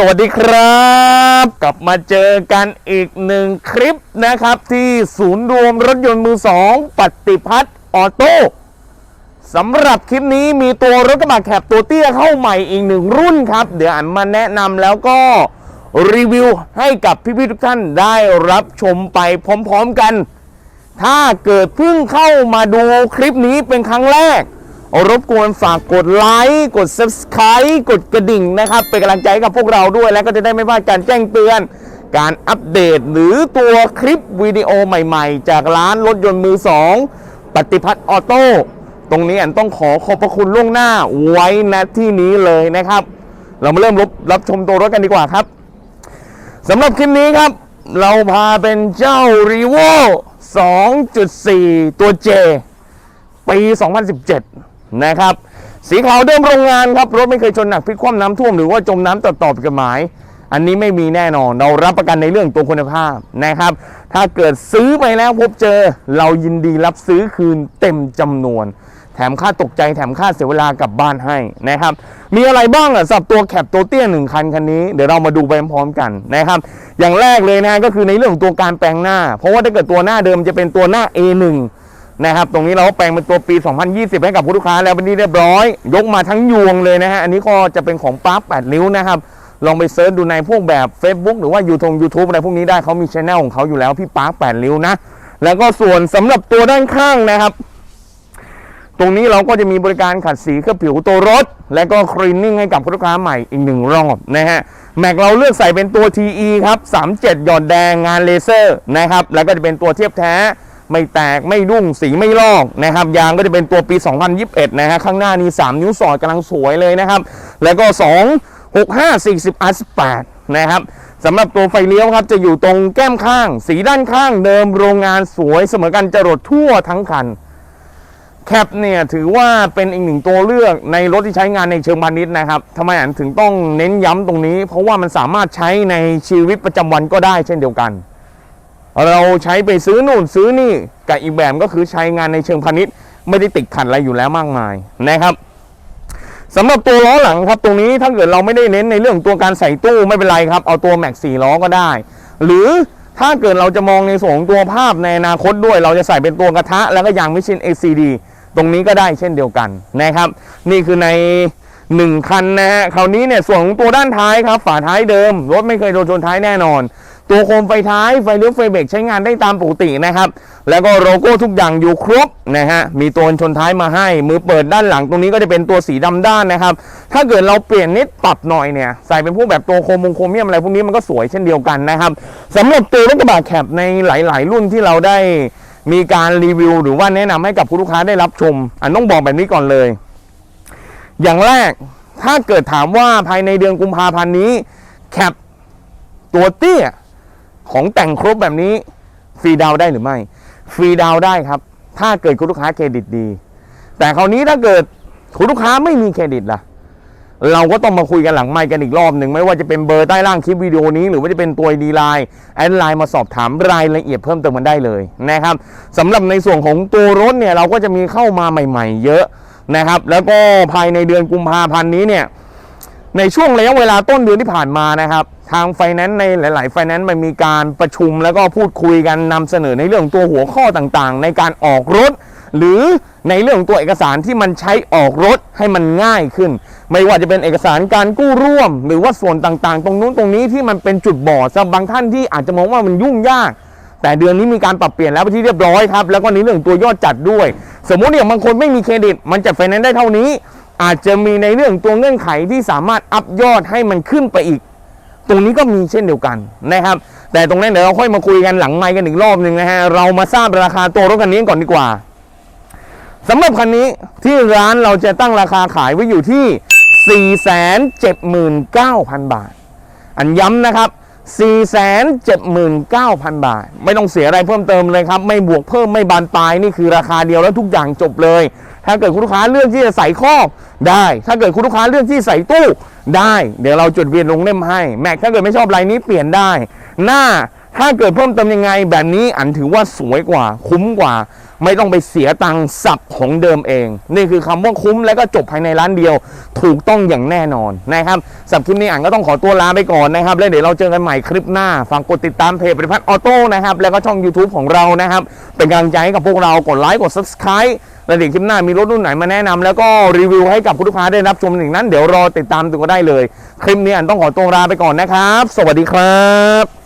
สวัสดีครับ กลับมาเจอกันอีกหนึ่งคลิปนะครับ ที่ศูนย์รวมรถยนต์มือสองปฏิพัฒน์ออโต้สำหรับคลิปนี้มีตัวรถกระบะแคบตัวเตี้ยเข้าใหม่อีกหนึ่งรุ่นครับ เดี๋ยวอันมาแนะนำแล้วก็รีวิวให้กับพี่ๆทุกท่านได้รับชมไปพร้อมๆกัน ถ้าเกิดเพิ่งเข้ามาดูคลิปนี้เป็นครั้งแรก รบกวนฝากกดไลค์กด Subscribe กดกระดิ่งนะครับ เป็นกำลังใจกับพวกเราด้วยแล้วก็จะได้ไม่พลาดการแจ้งเตือน การอัปเดตหรือตัวคลิปวิดีโอใหม่ๆ จากร้านรถยนต์มือสองปฏิพัฒน์ออโต้ตรงนี้อันต้องขอขอบพระคุณล่วงหน้าไว้ณที่นี้เลยนะครับ เรามาเริ่มรับรับชมตัวรถกันดีกว่าครับสำหรับคลิปนี้ครับ เราพาเป็นเจ้า r e v o 2.4 ตัว J ปี 2017 นะครับ สีขาวเดิมโรงงานครับรถไม่เคยชนหนักพลิกคว่ำน้ำท่วมหรือว่าจมน้ำต่อต่อผิดกฎหมาย อันนี้ไม่มีแน่นอน เรารับประกันในเรื่องตัวคุณภาพนะครับ ถ้าเกิดซื้อไปแล้วพบเจอ เรายินดีรับซื้อคืนเต็มจำนวน แถมค่าตกใจแถมค่าเสียเวลากลับบ้านให้นะครับ มีอะไรบ้างอะสับตัวแคปตัวเตี้ยหนึ่งคันคันนี้เดี๋ยวเรามาดูไปพร้อมกันนะครับ อย่างแรกเลยนะก็คือในเรื่องของตัวการแปลงหน้า เพราะว่าถ้าเกิดตัวหน้าเดิมจะเป็นตัวหน้า A1 นะครับ ตรงนี้เราก็แปลงเป็นตัวปี 2020 ให้กับผู้ลูกค้าแล้วเป็นที่เรียบร้อย ยกมาทั้งยวงเลยนะฮะ อันนี้ก็จะเป็นของปาร์ค8นิ้วนะครับ ลองไปเซิร์ชดูในพวกแบบ Facebook หรือว่ายูทง YouTube อะไรพวกนี้ได้เขามีช anel ของเขาอยู่แล้วพี่ปาร์ค8นิ้วนะ แล้วก็ส่วนสำหรับตัวด้านข้างนะครับ ตรงนี้เราก็จะมีบริการขัดสีเคลือบผิวตัวรถ และก็คลีนนิ่งให้กับลูกค้าใหม่อีกหนึ่งรอบนะฮะแม็กเราเลือกใส่เป็นตัว TE ครับ37หยอดแดงงานเลเซอร์นะครับ แล้วก็จะเป็นตัวเทียบแท้ ไม่แตกไม่รุ่งสีไม่ลอกนะครับ ยางก็จะเป็นตัวปี 2021 นะฮะข้างหน้านี้3นิ้วสอดกำลังสวยเลยนะครับ แล้วก็ 2 6 5 40 R18 นะครับสำหรับตัวไฟเลี้ยวครับจะอยู่ตรงแก้มข้าง สีด้านข้างเดิมโรงงานสวยเสมอกันจรดทั่วทั้งคันแคปเนี่ยถือว่าเป็นอีกหนึ่งตัวเลือกในรถที่ใช้งานในเชิงพาณิชย์นะครับทำไมอันถึงต้องเน้นย้ำตรงนี้ เพราะว่ามันสามารถใช้ในชีวิตประจำวันก็ได้เช่นเดียวกัน เราใช้ไปซื้อนู่นซื้อนี่กับอีกแบบก็คือใช้งานในเชิงพาณิชย์ ไม่ได้ติดขัดอะไรอยู่แล้วมากมายนะครับสำหรับตัวล้อหลังครับตรงนี้ถ้าเกิดเราไม่ได้เน้นในเรื่องตัวการใส่ตู้ไม่เป็นไรครับ เอาตัวแม็กสี่ล้อก็ได้ หรือถ้าเกิดเราจะมองในส่วนของตัวภาพในอนาคตด้วย เราจะใส่เป็นตัวกระทะแล้วก็ยางมิชิน ACD ตรงนี้ก็ได้เช่นเดียวกันนะครับ นี่คือใน 1 คันนะฮะคราวนี้เนี่ยส่วนของตัวด้านท้ายครับ ฝาท้ายเดิม รถไม่เคยโดนชนท้ายแน่นอน ตัวโคมไฟท้ายไฟเลี้ยวไฟเบรกใช้งานได้ตามปกตินะครับ แล้วก็โลโก้ทุกอย่างอยู่ครบนะฮะมีตัวชนท้ายมาให้ มือเปิดด้านหลังตรงนี้ก็จะเป็นตัวสีดำด้านนะครับ ถ้าเกิดเราเปลี่ยนนิดปรับหน่อยเนี่ยใส่เป็นพวกแบบตัวโคมมงโคมเมียมอะไรพวกนี้มันก็สวยเช่นเดียวกันนะครับสำหรับตัวรถกระบะแคปในหลาย ๆ รุ่นที่เราได้มีการรีวิวหรือว่าแนะนำให้กับผู้ลูกค้าได้รับชมอันต้องบอกแบบนี้ก่อนเลย อย่างแรกถ้าเกิดถามว่าภายในเดือนกุมภาพันธ์นี้แคปตัวเตี้ยของแต่งครบแบบนี้ฟรีดาวได้หรือไม่ ฟรีดาวได้ครับ ถ้าเกิดคุณลูกค้าเครดิตดี แต่คราวนี้ถ้าเกิดคุณลูกค้าไม่มีเครดิตล่ะ เราก็ต้องมาคุยกันหลังไมค์กันอีกรอบหนึ่งไม่ว่าจะเป็นเบอร์ใต้ล่างคลิปวิดีโอนี้ หรือว่าจะเป็นตัวดีไลน์แอดไลน์มาสอบถามรายละเอียดเพิ่มเติมมันได้เลยนะครับสำหรับในส่วนของตัวรถเนี่ยเราก็จะมีเข้ามาใหม่ ๆ เยอะ นะครับ แล้วก็ภายในเดือนกุมภาพันธ์นี้เนี่ยในช่วงระยะเวลาต้นเดือนที่ผ่านมานะครับ ทางไฟแนนซ์ในหลาย ๆ ไฟแนนซ์มันมีการประชุมแล้วก็พูดคุยกันนำเสนอในเรื่องตัวหัวข้อต่างๆ ในการออกรถ หรือในเรื่องตัวเอกสารที่มันใช้ออกรถให้มันง่ายขึ้น ไม่ว่าจะเป็นเอกสารการกู้ร่วม หรือว่าส่วนต่างๆ ตรงนู้นตรงนี้ที่มันเป็นจุดบอดสำหรับบางท่านที่อาจจะมองว่ามันยุ่งยาก แต่เดือนนี้มีการปรับเปลี่ยนแล้วเป็นที่เรียบร้อยครับแล้วก็ในเรื่องตัวยอดจัดด้วย สมมุติอย่างบางคนไม่มีเครดิต มันจัดไฟแนนซ์ได้เท่านี้ อาจจะมีในเรื่องตัวเงื่อนไขที่สามารถอัพยอดให้มันขึ้นไปอีก ตรงนี้ก็มีเช่นเดียวกันนะครับ แต่ตรงนั้นเดี๋ยวเราค่อยมาคุยกันหลังไมค์กันอีกรอบหนึ่งนะฮะเรามาทราบราคาตัวรถคันนี้ก่อนดีกว่าสำหรับคันนี้ที่ร้านเราจะตั้งราคาขายไว้อยู่ที่ 479,000 บาท อันย้ำนะครับ 479,000 บาท ไม่ต้องเสียอะไรเพิ่มเติมเลยครับ ไม่บวกเพิ่มไม่บานปลายนี่คือราคาเดียวแล้วทุกอย่างจบเลย ถ้าเกิดคุณลูกค้าเลือกที่จะใส่คอได้ ถ้าเกิดคุณลูกค้าเลือกที่ใส่ตู้ได้ เดี๋ยวเราจดเวียนลงเล่มให้ แม็กถ้าเกิดไม่ชอบลายนี้เปลี่ยนได้ หน้าถ้าเกิดเพิ่มเติมยังไงแบบนี้อันถือว่าสวยกว่า คุ้มกว่า ไม่ต้องไปเสียตังค์สับของเดิมเอง นี่คือคำว่าคุ้มแล้วก็จบภายในร้านเดียวถูกต้องอย่างแน่นอนนะครับสำหรับคลิปนี้อ่านก็ต้องขอตัวลาไปก่อนนะครับ แล้วเดี๋ยวเราเจอกันใหม่คลิปหน้าฝากกดติดตามเพจปริพัฒน์ออโต้นะครับแล้วก็ช่อง YouTube ของเรานะครับ เป็นกำลังใจให้กับพวกเรากดไลค์กด Subscribe แล้วเดี๋ยวคลิปหน้ามีรถรุ่นไหนมาแนะนำแล้วก็รีวิวให้กับคุณลูกค้าได้รับชมอย่างนั้น เดี๋ยวรอติดตามตัวก็ได้เลย คลิปนี้อ่านต้องขอตัวลาไปก่อนนะครับ สวัสดีครับ